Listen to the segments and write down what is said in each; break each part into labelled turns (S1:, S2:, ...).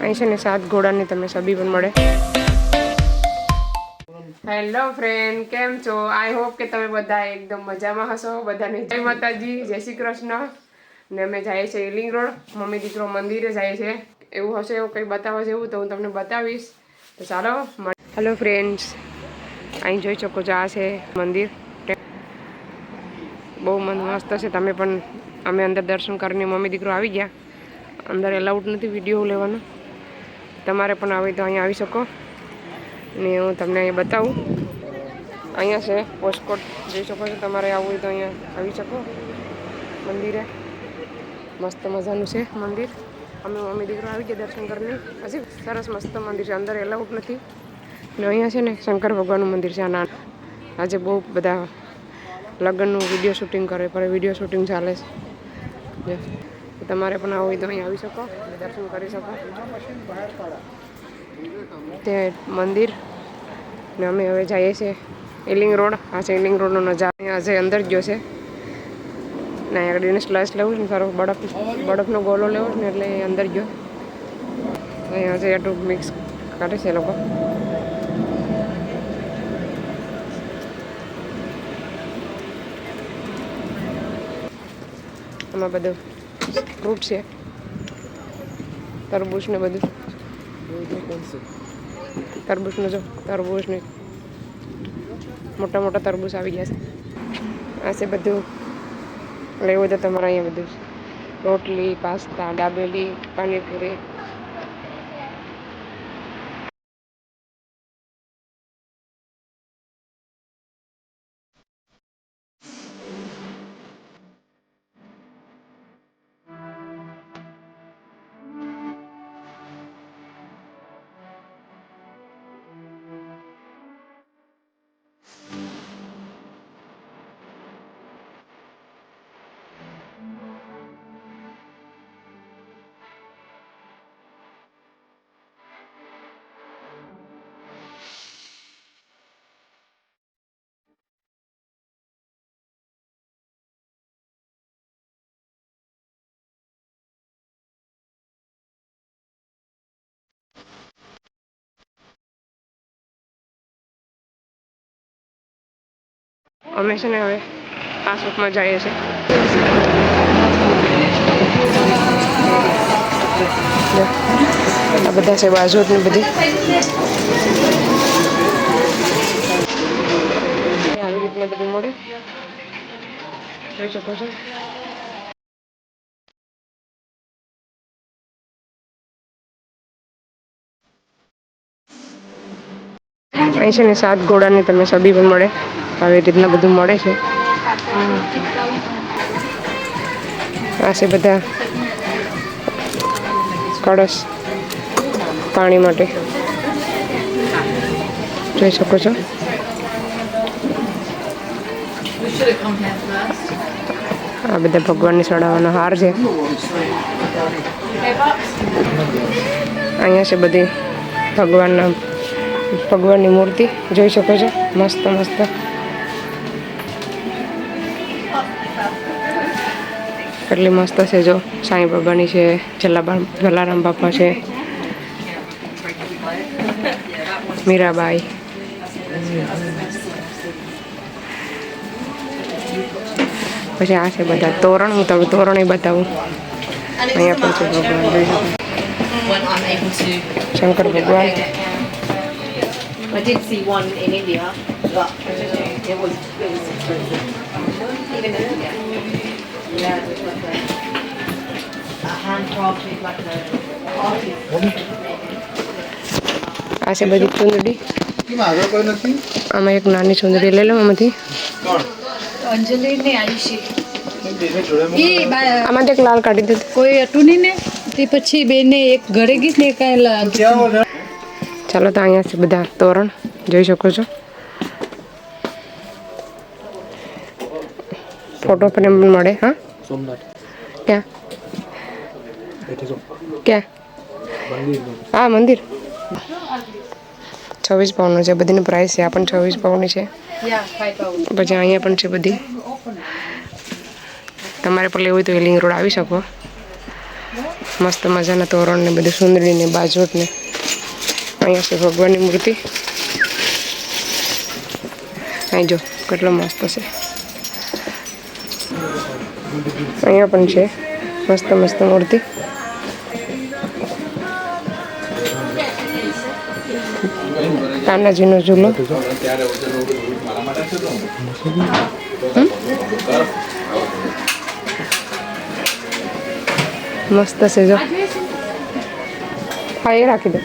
S1: અહીં છે ને સાત ઘોડાની તમને છબી પણ મળે. હેલો ફ્રેન્ડ કેમ છો? આઈ હોપ કે તમે બધા એકદમ મજામાં હશો. બધાને જય માતાજી, જય શ્રી કૃષ્ણ. ને અમે જઈએ છીએ લિંગ રોડ. મમ્મી દીકરો મંદિરે જાય છે. એવું હશે એવું કંઈ છે એવું તો હું તમને બતાવીશ. તો ચાલો હેલો ફ્રેન્ડ્સ અહીં જોઈ શકો છો આ છે મંદિર. બહુ મન મસ્ત છે. તમે પણ, અમે અંદર દર્શન કરીને મમ્મી દીકરો આવી ગયા. અંદર એલાઉડ નથી વીડિયો લેવાનો. તમારે પણ આવે તો અહીંયા આવી શકો. ને હું તમને અહીંયા બતાવું. અહીંયા છે પોસ્ટકોટ જઈ શકો છો. તમારે આવવું હોય તો અહીંયા આવી શકો. મંદિરે. મસ્ત મજાનું છે મંદિર. અમે મમ્મી દીકરો આવી ગયા દર્શન કરીને. હજી સરસ મસ્ત મંદિર છે. અંદર એલાઉડ નથી. ને અહીંયા છે ને શંકર ભગવાનનું મંદિર છે, આ આજે બહુ બધા લગ્નનું વીડિયો શૂટિંગ કરે, પણ વીડિયો શૂટિંગ ચાલે છે. તમારે પણ આવું હોય તો અહીં આવી શકો, દર્શન કરી શકો. તે મંદિર ને અમે હવે જઈએ છીએ એલિંગ રોડ. આ છે એલિંગ રોડનો નજારો. અહીંયા આજે અંદર ગયો છે. ને અહીંયા આગળ સ્લાઇસ લેવું છે ને સારો બરફ, બરફનો ગોલો લેવો છે ને એટલે અંદર ગયો. અહીંયા છે એટલું મિક્સ કાઢે છે લોકો. આમાં બધું ફ્રૂટ છે. તરબૂચ ને બધું. તરબૂચનું જો, તરબૂચ ને મોટા મોટા તરબૂચ આવી ગયા છે. આ છે બધું. લેવું તો તમારે અહીંયા બધું. રોટલી, પાસ્તા, દાબેલી, પાણીપુરી. અમે છે ને હવે પાસબુકમાં જઈએ છીએ. આ બધા છે બાજુ ને બધી. આવી રીતના બધું મળે. જોઈ શકો છો. અહીં છે ને સાત ઘોડાની તમને સભી પણ મળે. આવી રીતના બધું મળે છે. આ છે બધા કળશ પાણી માટે. જોઈ શકો છો. આ બધા ભગવાનને ચડાવવાનો હાર છે. અહીંયા છે બધી ભગવાનના ભગવાનની મૂર્તિ. જોઈ શકો છો. મસ્ત મસ્ત. કેટલી મસ્ત છે જો સાંઈ બાબાની છે જલાબા જલારામ બાપા છે મીરાબાઈ પછી આ છે બધા તોરણ હું તમને તોરણ બતાવું અહીંયા પણ છે ભગવાન. શંકર ભગવાન
S2: I did see one in India, but it was it was expensive. Even in India.
S1: આ છે બધી ચુંદડી. આમાં એક નાની ચુંદડી લઈ લો આમાંથી.
S3: અંજલિ
S1: એક લાલ કાઢી દીધું
S3: કોઈ હતું નહીં ને તે પછી બેને એક ઘરે ગઈ ને કાંઈ
S1: ચાલો તો અહીંયા છે બધા તોરણ. જોઈ શકો છો. ફોટો પણ મળે, હા.
S4: સોમનાથ
S1: ક્યાં ક્યાં
S4: મંદિર
S1: હા મંદિર છવ્વીસ પાઉન્ડનું છે બધીની પ્રાઇસ છે આ પણ છવ્વીસ પાઉન્ડની છે. પછી અહીંયા પણ છે બધી. તમારે પણ લેવું હોય તો એ લિંગ રોડ આવી શકો. મસ્ત મજાના તોરણ ને બધું સુંદરી ને બાજોટ ને. અહીંયા છે ભગવાનની મૂર્તિ. અહીં જો કેટલો મસ્ત છે. અહીંયા પણ છે. મસ્ત મસ્ત મૂર્તિ. કાનાજીનો ઝૂલો. મસ્ત છે, જો. હા, એ રાખી દો.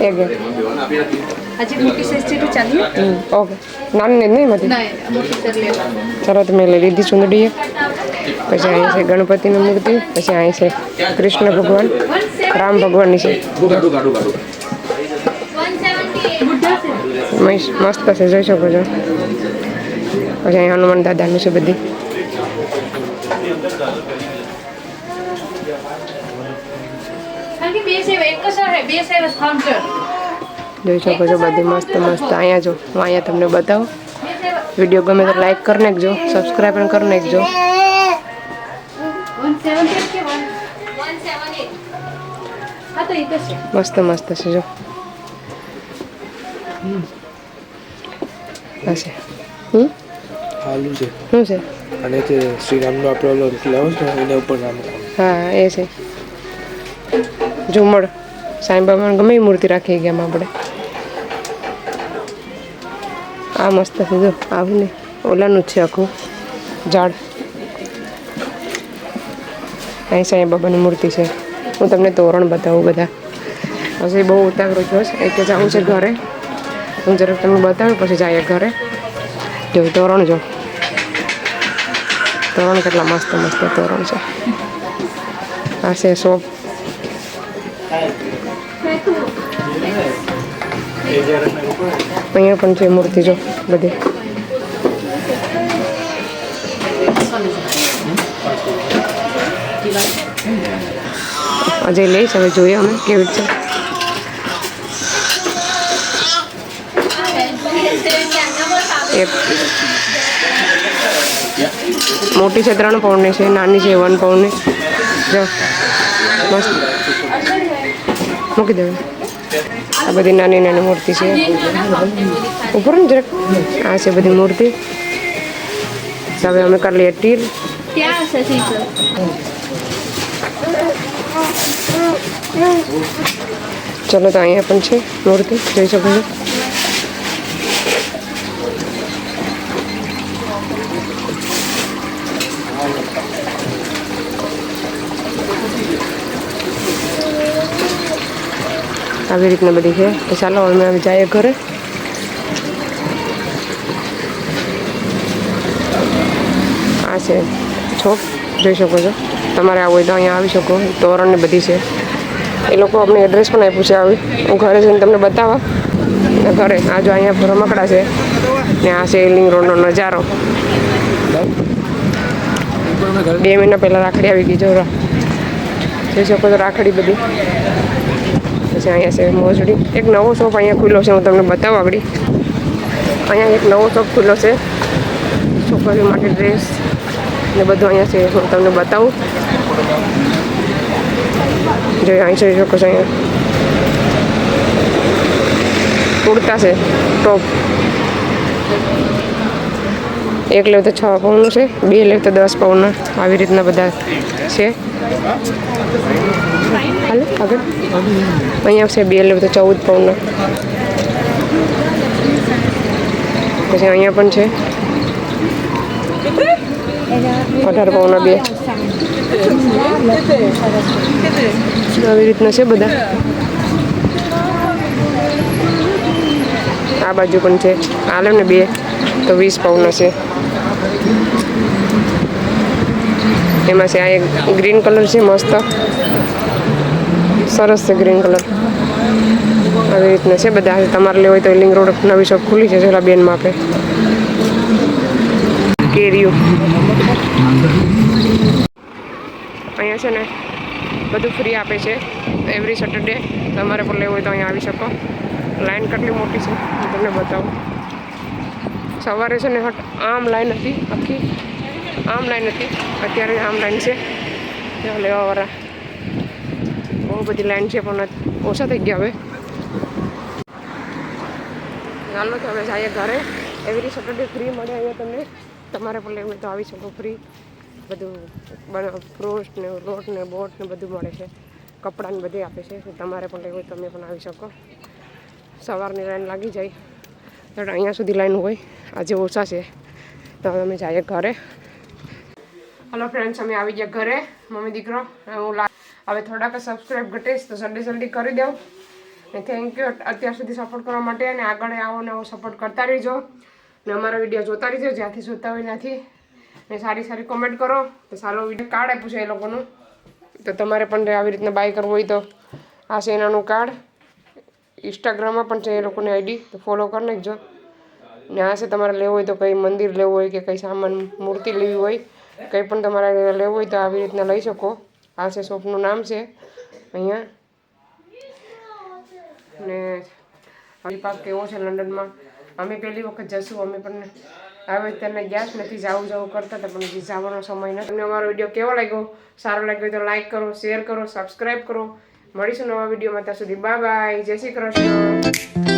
S1: એ એક.
S3: તો ચાલીએ?
S1: હમ, ઓકે. નાની ને નહીં મતી
S3: લેવા
S1: તરત મેં લઈ લીધી ચૂંદડી એક. પછી અહીં છે ગણપતિની મૂર્તિ પછી અહીં છે કૃષ્ણ ભગવાન. રામ ભગવાનની છે. મસ્ત મસ્ત છે જોઈ શકો છો. પછી અહીં હનુમાન દાદાનું છે બધી.
S3: બે સેવા એક સર હે બે સેવ કાઉન્ટર
S1: જોઈ શકો છો બધી મસ્ત મસ્ત. અહીંયા જો હું અહીંયા તમને બતાવું. વીડિયો ગમે તો લાઈક કરી નાખજો સબસ્ક્રાઈબ પણ કરી નાખજો મસ્ત મસ્ત છે જો. હશે હમ?
S4: આલુ છે.
S1: શું છે?
S4: અને તે શ્રીરામનો આપણે ઓલો લાવો છો એના ઉપર નામ
S1: હા એ છે. ઝુમર સાંઈબાબાની ગમે એ મૂર્તિ રાખી ગયા આપણે. આ મસ્ત છે, જો આવું ઓલાનું છે આખું ઝાડ. અહીં સાંઈબાબાની મૂર્તિ છે. હું તમને તોરણ બતાવું બધા. પછી બહુ ઉતાવળું છું એક જવું છે ઘરે. હું જરાક તમને બતાવું, પછી જઈએ ઘરે. જો તોરણ જો. તોરણ કેટલા મસ્ત મસ્ત તોરણ છે. આ છે શોપ. અહીંયા પણ છે મૂર્તિ, જો, બધી. અજય લઈશ, હવે જોઈએ અમે કેવી છે. મોટી છે, ત્રણ પાઉન્ડની છે, નાની છે વન પાઉન્ડની જો, મસ્ત. મૂકી દેવું આ બધી નાની નાની મૂર્તિ છે. ઉપર ને જરાક. આ છે બધી મૂર્તિ. હવે અમે કરી લઈએ
S3: શીતલ
S1: ચલો તો અહીંયા પણ છે મૂર્તિ. જોઈ શકો છો. આવી રીતના બધી છે. તો ચાલો, અમે હવે જઈએ ઘરે. આ છે. છોક જોઈ શકો છો. તમારે આવું હોય તો અહીંયા આવી શકો. તોરણને બધી છે. એ લોકો અમને એડ્રેસ પણ આપ્યું છે આવી. હું ઘરે જઈને તમને બતાવવા. ને ઘરે, આ જો અહીંયા રમકડા છે. ને આ છે એલિંગ રોડનો નજારો. બે મહિના પહેલાં રાખડી આવી ગઈ જો. જોઈ શકો છો, રાખડી બધી. પછી અહીંયા છે મોજડી. એક નવો શોપ અહીંયા ખુલ્લો છે, હું તમને બતાવું આગળ. અહીંયા એક નવો શોપ ખુલ્લો છે, છોકરીઓ માટે ડ્રેસ ને બધું અહીંયા છે, હું તમને બતાવું. જો, અહીં છો અહીંયા. કુર્તા છે ટોપ એક લેવ તો છ પાઉન્ડનું છે, બે લેવ તો દસ પાઉન્ડના. આવી રીતના બધા છે. હાલો, આગળ. અહીંયા આવશે બે લેવું તો ચૌદ પાઉન્ડના. પછી અહીંયા પણ છે. અઢાર પાઉન્ડના બે. આવી રીતના છે બધા. આ બાજુ પણ છે. આ લે ને બે. તો વીસ પાઉન્ડના છે. એમાં છે આ એક ગ્રીન કલર છે, મસ્ત. સરસ છે ગ્રીન કલર આવી રીતના છે બધા. તમારે લેવું હોય તો લિંગ રોડ નવી શોપ ખુલી છે જરા બેન માપે. કેરીઓ. અહીંયા છે ને બધું ફ્રી આપે છે. એવરી સેટરડે તમારે પણ લેવું હોય તો અહીંયા આવી શકો. લાઈન કેટલી મોટી છે? હું તમને બતાવું. સવારે છે ને હટ આમ લાઈન હતી, આખી આમ લાઈન હતી. અત્યારે આમ લાઈન છે. લેવાવાળા. બહુ બધી લાઈન છે, પણ ઓછા થઈ ગયા હવે. ચાલો તો હવે જઈએ ઘરે. એવરી સેટરડે ફ્રી મળે અહીંયા તમને. તમારે પણ લેવું તો આવી શકો ફ્રી બધું ફ્રૂટ ને લોટ ને બોટ ને બધું મળે છે. કપડાને બધે આપે છે. તમારે પણ લેવું તમે પણ આવી શકો. સવારની લાઈન લાગી જાય. તો અહીંયા સુધી લાઈન હોય. આજે ઓછા છે. તો અમે જઈએ ઘરે. હલો ફ્રેન્ડ્સ અમે આવી ગયા ઘરે. મમ્મી દીકરો, હું હવે થોડાક સબસ્ક્રાઈબ ઘટીશ તો જલ્દી જલ્દી કરી દઉં ને થેન્ક યુ અત્યાર સુધી સપોર્ટ કરવા માટે અને આગળ આવો ને આવો સપોર્ટ કરતા રહીજો. ને અમારા વીડિયો જોતા રહીજો, જ્યાંથી જોતા હોય ત્યાંથી. ને સારી સારી કોમેન્ટ કરો. તો સારો વીડિયો કાર્ડ આપ્યું છે એ લોકોનું. તો તમારે પણ આવી રીતના બાય કરવું હોય તો આ છે એનાનું કાર્ડ ઇન્સ્ટાગ્રામમાં પણ છે એ લોકોની આઈડી તો ફોલો કરી નાખજો. ને આ છે તમારે લેવું હોય તો કંઈ મંદિર લેવું હોય કે કંઈ સામાન, મૂર્તિ લેવી હોય, કંઈ પણ તમારે લેવું હોય તો આવી રીતના લઈ શકો. આ છે શોપનું નામ છે અહીંયા ને હરી પાક કેવો છે લંડનમાં અમે પહેલી વખત જશું અમે પણ હવે તેને ગેસ નથી જાવું જવું કરતા હતા પણ જવાનો સમય નથી તમને અમારો વીડિયો કેવો લાગ્યો સારો લાગ્યો તો લાઈક કરો શેર કરો સબસ્ક્રાઈબ કરો મળીશું નવા વિડીયોમાં ત્યાં સુધી બાય બાય જય શ્રી કૃષ્ણ